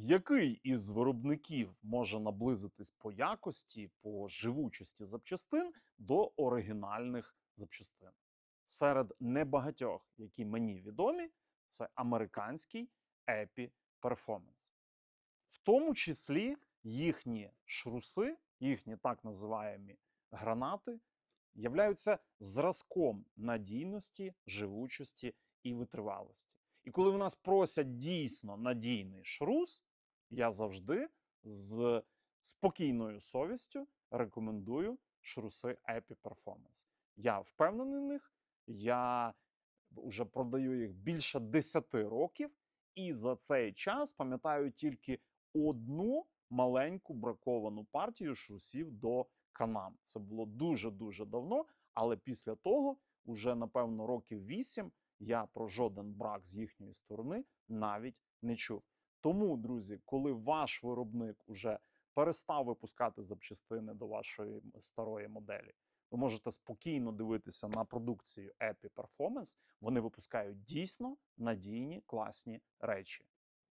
Який із виробників може наблизитись по якості, по живучості запчастин до оригінальних запчастин? Серед небагатьох, які мені відомі, це американський Epi Performance. В тому числі їхні шруси, їхні так називаємі гранати, являються зразком надійності, живучості і витривалості. І коли в нас просять дійсно надійний шрус, я завжди з спокійною совістю рекомендую шруси Epi Performance. Я впевнений в них, я вже продаю їх більше 10 років, і за цей час пам'ятаю тільки одну маленьку браковану партію шрусів до Канам. Це було дуже-дуже давно, але після того, уже напевно років 8, я про жоден брак з їхньої сторони навіть не чув. Тому, друзі, коли ваш виробник уже перестав випускати запчастини до вашої старої моделі, ви можете спокійно дивитися на продукцію Epi Performance. Вони випускають дійсно надійні класні речі.